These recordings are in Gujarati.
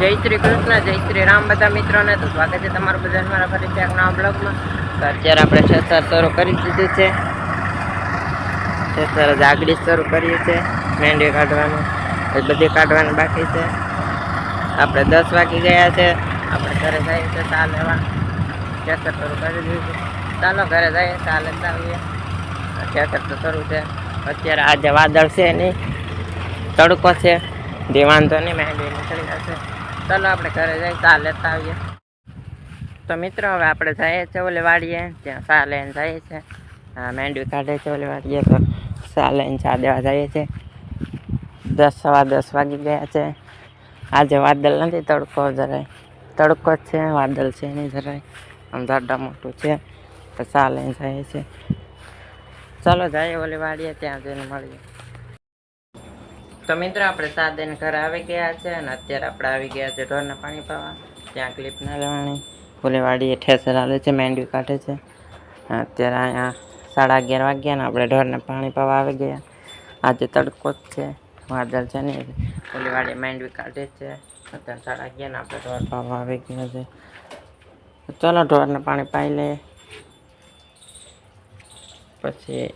જય શ્રી કૃષ્ણ, જય શ્રી રામ બધા મિત્રોને. તો સ્વાગત છે તમારું બધા મારા ફરીથી એક નવા બ્લોગમાં. તો અત્યારે આપણે છેસર શરૂ કરી દીધું છે. છેસર જ આગળ શરૂ કરીએ છે. મેંડી કાઢવાનું, એ બધી કાઢવાનું બાકી છે. આપણે દસ વાગી ગયા છે. આપણે ઘરે જઈએ છે ચા લેવા. છેસર શરૂ કરી દીધું ચાલો ઘરે જઈએ, ચા લેતા આવીએ. છેતર તો શરૂ છે. અત્યારે આજે વાદળ છે નહીં, તડકો છે. જે તો નહીં, મહેંદી નીકળી જશે. ચાલો આપણે ઘરે જઈ ચા લેતા આવીએ. તો મિત્રો, હવે આપણે જઈએ છીએ ઓલે વાડીએ. ત્યાં ચા લઈને જઈએ છીએ હા મેંડવી કાઢે છે ઓલે વાડીએ. તો ચા લઈને ચા દેવા જઈએ છીએ દસ, સવા દસ વાગી ગયા છે. આજે વાદળ નથી, તડકો જરાય. તડકો જ છે, વાદળ છે નહીં જરાય. આમ જાડા મોટું છે. તો ચા લઈને જઈએ છીએ ચાલો જઈએ ઓલી વાડીએ, ત્યાં જઈને મળીએ. તો મિત્રો, આપણે સાદેન ઘરે આવી ગયા છે અને અત્યારે આપણે આવી ગયા છે ઢોરને પાણી પાવા. ત્યાં ક્લિપ ના લેવાની. ફૂલેવાડીએ ઠેસર હાલે છે, મેંડવી કાઢે છે. અત્યારે અહીંયા સાડા અગિયાર વાગ્યા ને આપણે ઢોરને પાણી પાવા આવી ગયા. આજે તડકો જ છે, વાદળ છે ને ફૂલેવાડીએ મેંડવી કાઢે છે. અત્યારે સાડા અગિયાર ને આપણે ઢોર પાવા આવી ગયા છે. ચલો ઢોરને પાણી પાઈ લઈએ પછી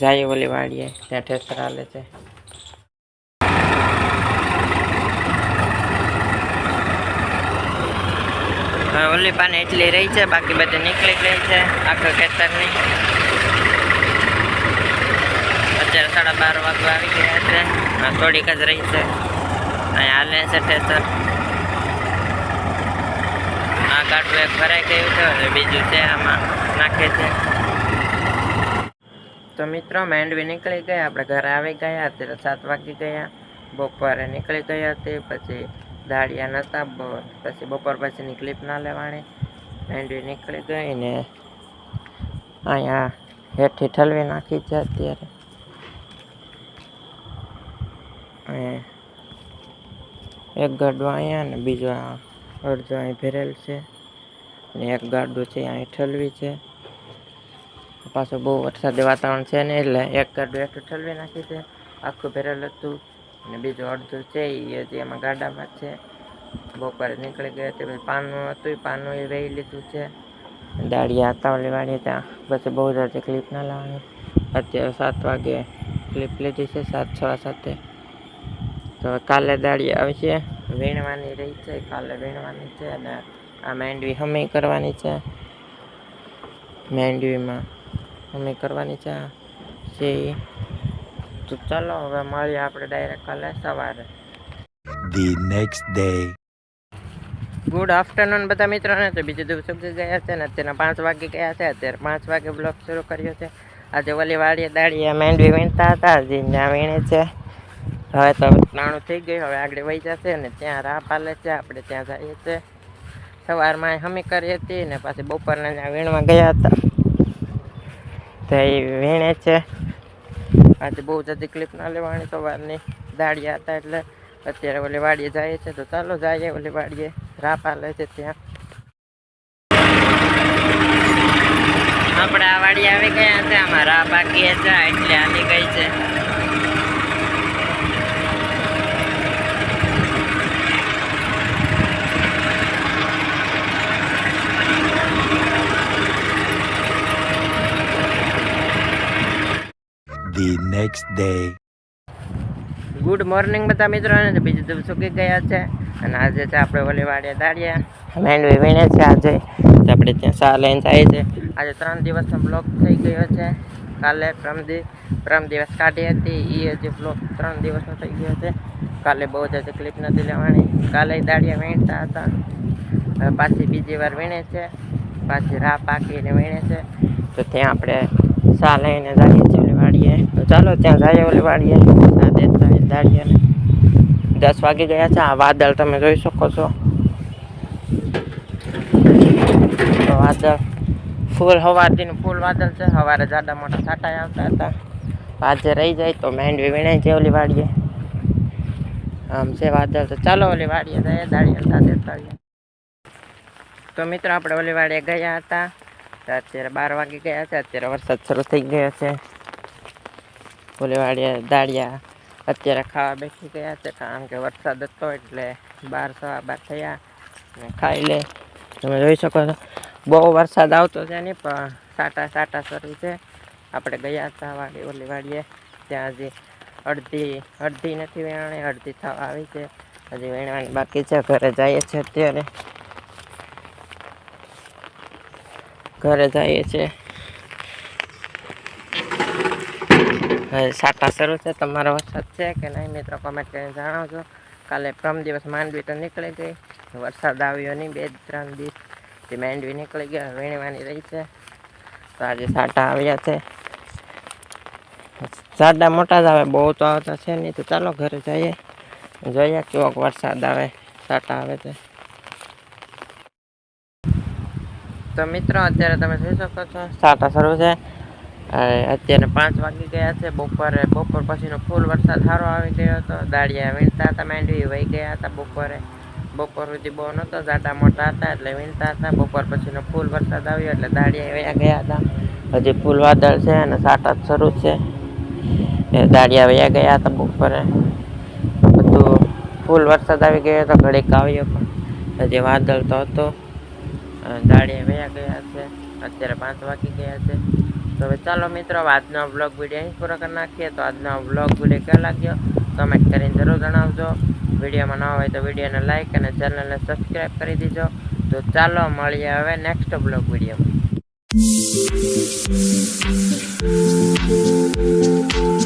જઈએ ઓલી વાડીએ, ત્યાં ઠેસર હાલે છે. ઓલી પાને એટલી રહી છે, બાકી બધી નીકળી ગઈ છે, આખો ખેતરની. અત્યારે સાડા બાર વાગવા આવી ગયા છે થોડીક જ રહી છે. અહીં હાલે છે ઠેસર આ ગાંઠું એક ભરાઈ ગયું છે બીજું છે આમાં નાખે છે તો મિત્રો માંડવી નીકળી ગયા, આપણે ઘરે આવી ગયા અત્યારે સાત વાગી ગયા, બપોરે નીકળી ગયા તે, પછી દાળિયા નહોતા પછી બપોર પછીની ક્લિપ ના લેવાની. માંડવી નીકળી ગઈ ને અહીંયા હેઠી ઠલવી નાખી છે અત્યારે. એક ગાડું અહીંયા ને બીજો અડધો અહીં ભરેલ છે. ને એક ગાડું છે અહીં ઠલવી છે. પાછું બહુ વરસાદી વાતાવરણ છે ને એટલે એક ગાડું હેઠું ઠલવી નાખ્યું છે. આખું ભરેલ હતું અને બીજું અડધું છે એ હજી એમાં ગાડામાં જ છે. બપોરે નીકળી ગયા તે પછી પાનું હતું એ પાનું એ રહી લીધું છે. દાળિયા હતા વાળી ત્યાં પછી બહુ જાતે ક્લિપ ના લાવવાની. અત્યારે સાત વાગે ક્લિપ લીધી છે, સાત, છ સાથે તો કાલે દાળિયા આવશે. વીણવાની રહી છે, કાલે વીણવાની છે અને આ મેંડવી હમી કરવાની છે. માંડવીમાં હમી કરવાની છે. છે તો ચાલો હવે મળીએ આપણે ડાયરેક્ટ કાલે સવારે. The next day good afternoon બધા મિત્રોને. તો બીજું દિવસ ગયા છે ને અત્યારે પાંચ વાગે ગયા છે. અત્યારે પાંચ વાગે બ્લોગ શરૂ કર્યો છે. આજે વલી વાડીએ દાડીએ મેંડવી વીણતા હતા. જે ત્યાં વીણે છે. હવે તો નાણું થઈ ગયું. હવે આગળ વહી જશે ને ત્યાં રાહ પાલે છે. આપણે ત્યાં જઈએ છીએ સવારમાં હમી કરી હતી ને પાછી બપોરના ત્યાં વીણવા ગયા હતા. તો એ વીણે છે. આજે બહુ જલ્દી ક્લિપ ના લેવાની સવારની. દાડિયા હતા એટલે અત્યારે ઓલી વાડીએ જાય છે. તો ચાલો જઈએ ઓલી વાડીએ. રાપા લે છે ત્યાં. આપણે આ વાડી આવી ગયા છે. આમાં રાપા બાકી છે. એટલે આવી ગઈ છે. Next day. ગુડ મોર્નિંગ બધા મિત્રોને અને બીજું દિવસ સુકી ગયા છે? અને આજે છે આપણે ઓલી વાડીએ દાડિયા માંડવી વીણે છે આજે. આપણે ત્યાં સા લઈને જાય છે. આજે ત્રણ દિવસનો બ્લોક થઈ ગયો છે. કાલે પ્રમ દિ પ્રમ દિવસ કાઢી હતી. એ હજી બ્લોક ત્રણ દિવસનો થઈ ગયો છે. કાલે બહુ જ તકલીફ નથી લેવાની. કાલે દાડિયા વીણતા હતા. હવે પાછી બીજી વાર વીણે છે. પાછી રાહ પાકીને વીણે છે. તો ત્યાં આપણે સા લઈને જઈએ છીએ. વાડીએ તો ચાલો ત્યાં જઈએ ઓલી વાડીએ સા દેતા હોય દસ વાગી ગયા છે. આ વાદળ તમે જોઈ શકો છો. વાદળ. ફૂલ સવારથી ફૂલ વાદળ છે. સવારે જાડા મોટા છાંટા આવતા હતા. આજે રહી જાય તો માંડવી વીણાઈ જાય ઓલી વાડીએ આમ છે વાદળ. તો ચાલો ઓલી વાડીએ જઈએ દાડિયા સા દેતા તો મિત્રો, આપણે ઓલી વાડીએ ગયા હતા. અત્યારે બાર વાગે ગયા છે. અત્યારે વરસાદ શરૂ થઈ ગયો છે. ઓલી વાડીએ દાળિયા અત્યારે ખાવા બેસી ગયા છે, કારણ કે વરસાદ હતો એટલે બાર સવા બાર થયા ને ખાઈ લે. તમે જોઈ શકો છો, બહુ વરસાદ આવતો છે નહીં, પણ સાટા સાટા શરૂ છે. આપણે ગયા હતા વાડી, ઓલી વાડીએ, ત્યાં હજી અડધી અડધી નથી વેણાણી, અડધી થવા આવી છે. હજી વેણવાની બાકી છે, ઘરે જઈએ છીએ અત્યારે. ઘરે જઈએ છીએ હવે સાટા શરૂ છે. તમારો વરસાદ છે કે નહીં મિત્રો કોમેન્ટ કરીને જણાવજો. કાલે પ્રમ દિવસ માંડવી તો નીકળી ગઈ. વરસાદ આવ્યો નહીં, બે ત્રણ દિવસથી માંડવી નીકળી ગયા વીણવાની રહી છે. તો આજે સાટા આવ્યા છે. સાડા મોટા જ આવે, બહુ તો આવતા છે નહીં. તો ચાલો ઘરે જઈએ. જોઈએ કેવોક વરસાદ આવે, સાટા આવે છે. તો મિત્રો, અત્યારે તમે જોઈ શકો છો, સાટા શરૂ છે. અત્યારે પાંચ વાગી ગયા છે, બપોરે. બપોર પછીનો ફૂલ વરસાદ સારો આવી ગયો હતો. દાળિયા વીણતા હતા માંડવી વહી ગયા હતા બપોરે. બપોર સુધી બહુ નહોતો, જાડા મોટા હતા એટલે વીણતા હતા. બપોર પછીનો ફૂલ વરસાદ આવ્યો એટલે દાળિયા વયા ગયા હતા. હજી ફૂલ વાદળ છે અને સાટા શરૂ છે. દાળિયા વયા ગયા હતા બપોરે. બધું ફૂલ વરસાદ આવી ગયો હતો, ઘડીક આવ્યો પણ. હજી વાદળ તો હતો. દાળિયા વયા ગયા છે. અત્યારે પાંચ વાગી ગયા છે. હવે ચાલો મિત્રો આજનો વ્લોગ વીડિયો અહીં પૂરો કરી નાખીએ. તો આજનો વ્લોગ વીડિયો કેવો લાગ્યો? કમેન્ટ કરીને જરૂર જણાવજો. વિડીયોમાં ન હોય તો વિડીયોને લાઈક અને ચેનલને સબસ્ક્રાઈબ કરી દીજો. તો ચાલો મળીએ હવે નેક્સ્ટ બ્લોગ વિડીયોમાં